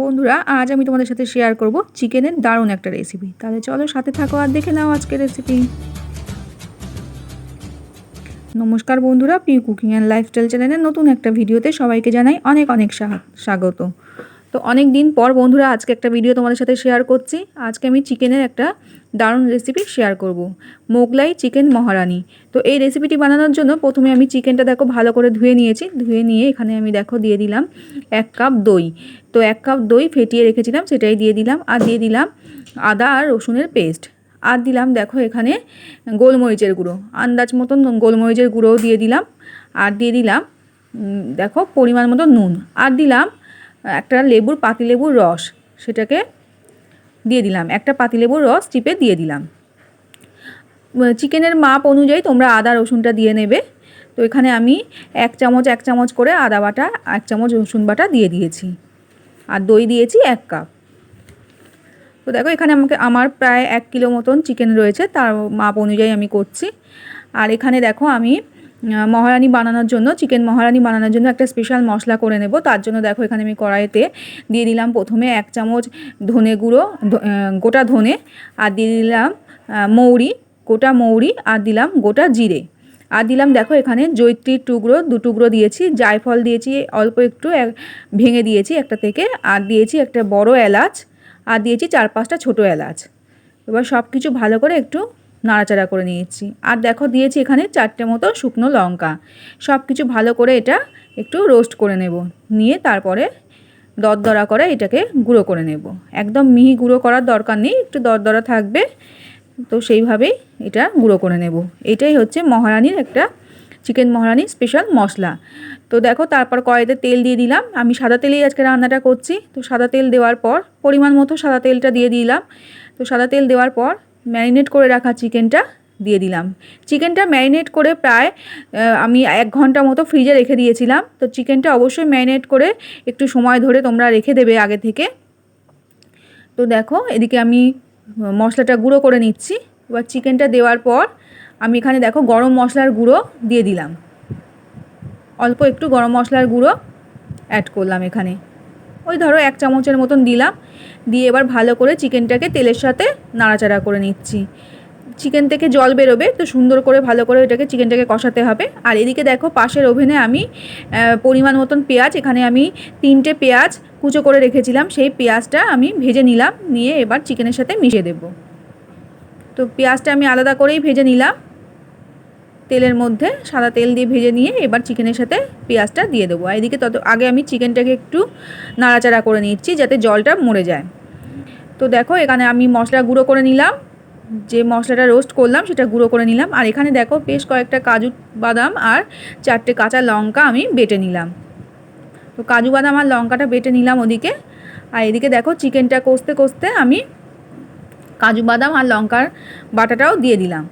বন্ধুরা, আজ আমি তোমাদের সাথে শেয়ার করব চিকেনের দারুণ একটা রেসিপি তাহলে চলো সাথে থাকো আর দেখে নাও আজকের রেসিপি নমস্কার বন্ধুরা প্রিয় কুকিং অ্যান্ড লাইফস্টাইল চ্যানেলের নতুন একটা ভিডিওতে সবাইকে জানাই অনেক অনেক স্বাগত। তো অনেক দিন পর বন্ধুরা আজকে একটা ভিডিও তোমাদের সাথে শেয়ার করছি। আজকে আমি চিকেনের একটা দারুণ রেসিপি শেয়ার করব। মোগলাই চিকেন মহারানি। তো এই রেসিপিটি বানানোর জন্য প্রথমে আমি চিকেনটা দেখো ভালো করে ধুয়ে নিয়েছি। ধুয়ে নিয়ে এখানে আমি দেখো দিয়ে দিলাম এক কাপ দই। তো এক কাপ দই ফেটিয়ে রেখেছিলাম, সেটাই দিয়ে দিলাম। আর দিয়ে দিলাম আদা আর রসুনের পেস্ট আর দিলাম দেখো এখানে গোলমরিচের গুঁড়ো। আন্দাজ মতন গোলমরিচের গুঁড়োও দিয়ে দিলাম। আর দিয়ে দিলাম দেখো পরিমাণ মতো নুন। আর দিলাম একটা লেবুর পাতিলেবুর রস সেটাকে দিয়ে দিলাম। একটা পাতিলেবুর রস চিপে দিয়ে দিলাম। চিকেনের মাপ অনুযায়ী তোমরা আদা, রসুনটা দিয়ে নেবে। তো এখানে আমি এক চামচ এক চামচ করে আদা বাটা, এক চামচ রসুন বাটা দিয়ে দিয়েছি। আর দই দিয়েছি এক কাপ। তো দেখো, এখানে আমাকে, আমার প্রায় এক কিলো মতন চিকেন রয়েছে, তার মাপ অনুযায়ী আমি করছি। আর এখানে দেখো, আমি মহারানি বানানোর জন্য চিকেন মহারানি বানানোর জন্য একটা স্পেশাল মশলা করে নেব। তার জন্য দেখো এখানে আমি কড়াইতে দিয়ে দিলাম প্রথমে এক চামচ ধনে গুঁড়ো গোটা ধনে, আর দিয়ে দিলাম মৌরি, গোটা মৌরি, আর দিলাম গোটা জিরে। আর দিলাম দেখো এখানে জৈত্রীর টুকরো, দু টুকরো দিয়েছি, জায়ফল দিয়েছি, অল্প একটু ভেঙে দিয়েছি একটা থেকে, আর দিয়েছি একটা বড় এলাচ, আর দিয়েছি চার পাঁচটা ছোটো এলাচ। এবার সব কিছু ভালো করে একটু নাড়াচাড়া করে নিয়েছি। আর দেখো দিয়েছি এখানে চারটে মতো শুকনো লঙ্কা। সব কিছু ভালো করে এটা একটু রোস্ট করে নেব। নিয়ে তারপরে দরদরা করে এটাকে গুঁড়ো করে নেব। একদম মিহি গুঁড়ো করার দরকার নেই, একটু দরদরা থাকবে। তো সেইভাবেই এটা গুঁড়ো করে নেব। এটাই হচ্ছে মহারানির একটা চিকেন মহারানির স্পেশাল মশলা। তো দেখো তারপর কড়াইতে তেল দিয়ে দিলাম। আমি সাদা তেলেই আজকে রান্নাটা করছি। তো সাদা তেল দেওয়ার পর, পরিমাণ মতো সাদা তেলটা দিয়ে দিলাম। তো সাদা তেল দেওয়ার পর ম্যারিনেট করে রাখা চিকেনটা দিয়ে দিলাম। চিকেনটা ম্যারিনেট করে প্রায় আমি এক ঘণ্টা মতো ফ্রিজে রেখে দিয়েছিলাম। তো চিকেনটা অবশ্যই ম্যারিনেট করে একটু সময় ধরে তোমরা রেখে দেবে আগে থেকে। তো দেখো, এদিকে আমি মশলাটা গুঁড়ো করে নিচ্ছি। এবার চিকেনটা দেওয়ার পর আমি এখানে দেখো গরম মশলার গুঁড়ো দিয়ে দিলাম। অল্প একটু গরম মশলার গুঁড়ো অ্যাড করলাম এখানে। ওই ধরো এক চামচের মতন দিলাম। দিয়ে এবার ভালো করে চিকেনটাকে তেলের সাথে নাড়াচাড়া করে নিচ্ছি। চিকেন থেকে জল বেরোবে, তো সুন্দর করে ভালো করে এটাকে চিকেনটাকে কষাতে হবে। আর এদিকে দেখো পাশের ওভেনে আমি পরিমাণ মতন পেঁয়াজ, এখানে আমি তিনটে পেঁয়াজ কুচো করে রেখেছিলাম। সেই পেঁয়াজটা আমি ভেজে নিলাম, নিয়ে এবার চিকেনের সাথে মিশিয়ে দেব। তো পেঁয়াজটা আমি আলাদা করেই ভেজে নিলাম। তেলের মধ্যে সাদা তেল দিয়ে ভেজে নিয়ে এবার চিকেনের সাথে পেঁয়াজটা দিয়ে দেবো। এদিকে তত আগে আমি চিকেনটাকে একটু নাড়াচাড়া করে নিচ্ছি যাতে জলটা মরে যায়। তো দেখো, এখানে আমি মশলা গুঁড়ো করে নিলাম। যে মশলাটা রোস্ট করলাম সেটা গুঁড়ো করে নিলাম। আর এখানে দেখো, বেশ কয়েকটা কাজু বাদাম আর চারটে কাঁচা লঙ্কা আমি বেটে নিলাম। তো কাজু বাদাম আর লঙ্কাটা বেটে নিলাম ওদিকে। আর এদিকে দেখো, চিকেনটা কষতে কষতে আমি কাজু বাদাম আর লঙ্কার বাটাটাও দিয়ে দিলাম।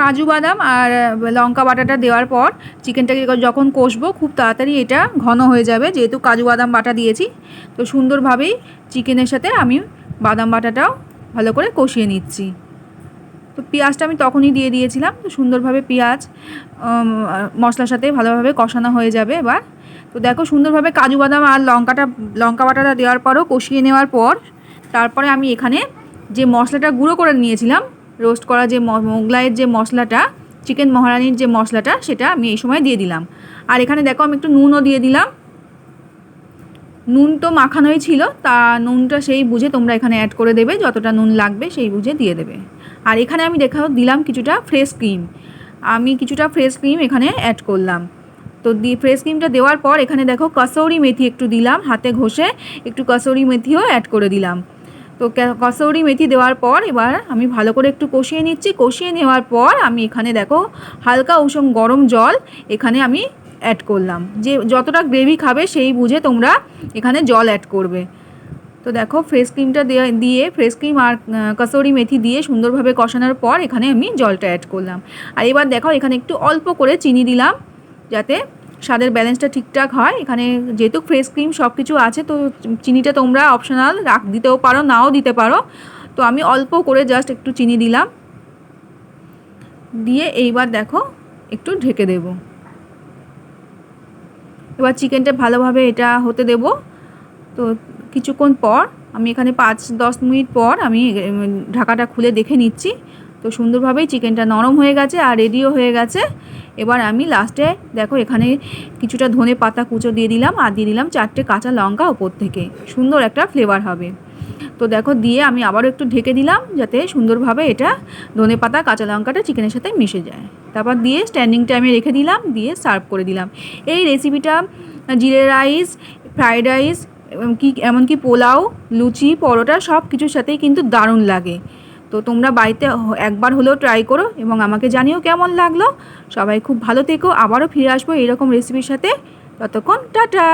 কাজু বাদাম আর লঙ্কা বাটাটা দেওয়ার পর চিকেনটাকে যখন কষবো খুব তাড়াতাড়ি এটা ঘন হয়ে যাবে। যেহেতু কাজু বাদাম বাটা দিয়েছি, তো সুন্দরভাবেই চিকেনের সাথে আমি বাদাম বাটাটাও ভালো করে কষিয়ে নিচ্ছি। তো পেঁয়াজটা আমি তখনই দিয়ে দিয়েছিলাম, তো সুন্দরভাবে পেঁয়াজ মশলার সাথে ভালোভাবে কষানো হয়ে যাবে এবার। তো দেখো সুন্দরভাবে কাজু বাদাম আর লঙ্কাটা, লঙ্কা বাটাটা দেওয়ার পরও কষিয়ে নেওয়ার পর, তারপরে আমি এখানে যে মশলাটা গুঁড়ো করে নিয়েছিলাম রোস্ট করা যে মোগলাইয়ের যে মশলাটা চিকেন মহারানির যে মশলাটা, সেটা আমি এই সময় দিয়ে দিলাম। আর এখানে দেখো আমি একটু নুনও দিয়ে দিলাম। নুন তো মাখানোই ছিল, তা নুনটা সেই বুঝে তোমরা এখানে অ্যাড করে দেবে, যতটা নুন লাগবে সেই বুঝে দিয়ে দেবে। আর এখানে আমি দেখাও দিলাম কিছুটা ফ্রেশ ক্রিম আমি কিছুটা ফ্রেশ ক্রিম এখানে অ্যাড করলাম। তো দি ফ্রেশ ক্রিমটা দেওয়ার পর এখানে দেখো কসৌরি মেথি একটু দিলাম, হাতে ঘষে একটু কসৌরি মেথিও অ্যাড করে দিলাম। তো কসৌরি মেথি দেওয়ার পর এবার আমি ভালো করে একটু কষিয়ে নিচ্ছি। কষিয়ে নেওয়ার পর আমি এখানে দেখো হালকা উষম গরম জল এখানে আমি অ্যাড করলাম। যে যতটা গ্রেভি খাবে সেই বুঝে তোমরা এখানে জল অ্যাড করবে। তো দেখো ফ্রেশ ক্রিমটা দিয়ে ফ্রেশ ক্রিম আর কসৌরি মেথি দিয়ে সুন্দরভাবে কষানোর পর এখানে আমি জলটা অ্যাড করলাম। আর এবার দেখো এখানে একটু অল্প করে চিনি দিলাম যাতে স্বাদের ব্যালেন্সটা ঠিকঠাক হয়। এখানে যেহেতু ফ্রেশ ক্রিম সব কিছু আছে, তো চিনিটা তোমরা অপশনাল রাখ, দিতেও পারো, নাও দিতে পারো। তো আমি অল্প করে জাস্ট একটু চিনি দিলাম। দিয়ে এইবার দেখো, একটু ঢেকে দেব। এবার চিকেনটা ভালোভাবে এটা হতে দেব। তো কিছুক্ষণ পর, আমি এখানে পাঁচ দশ মিনিট পর আমি ঢাকাটা খুলে দেখে নিচ্ছি। তো সুন্দরভাবেই চিকেনটা নরম হয়ে গেছে আর রেডিও হয়ে গেছে। এবার আমি লাস্টে দেখো এখানে কিছুটা ধনে পাতা কুচো দিয়ে দিলাম আর দিয়ে দিলাম চারটে কাঁচা লঙ্কা ওপর থেকে। সুন্দর একটা ফ্লেভার হবে। তো দেখো দিয়ে আমি আবারও একটু ঢেকে দিলাম যাতে সুন্দরভাবে এটা ধনে পাতা, কাঁচা লঙ্কাটা চিকেনের সাথে মিশে যায়। তারপর দিয়ে স্ট্যান্ডিং টাইমে রেখে দিলাম, দিয়ে সার্ভ করে দিলাম। এই রেসিপিটা জিরে রাইস ফ্রাইড রাইস কি এমনকি পোলাও, লুচি, পরোটা সব কিছুর সাথেই কিন্তু দারুণ লাগে। তো তোমরা বাড়িতে একবার হলেও ট্রাই করো এবং আমাকে জানিও কেমন লাগল। সবাই খুব ভালো থেকো, আবারও ফিরে আসব এরকম রেসিপির সাথে। ততক্ষণ, টাটা!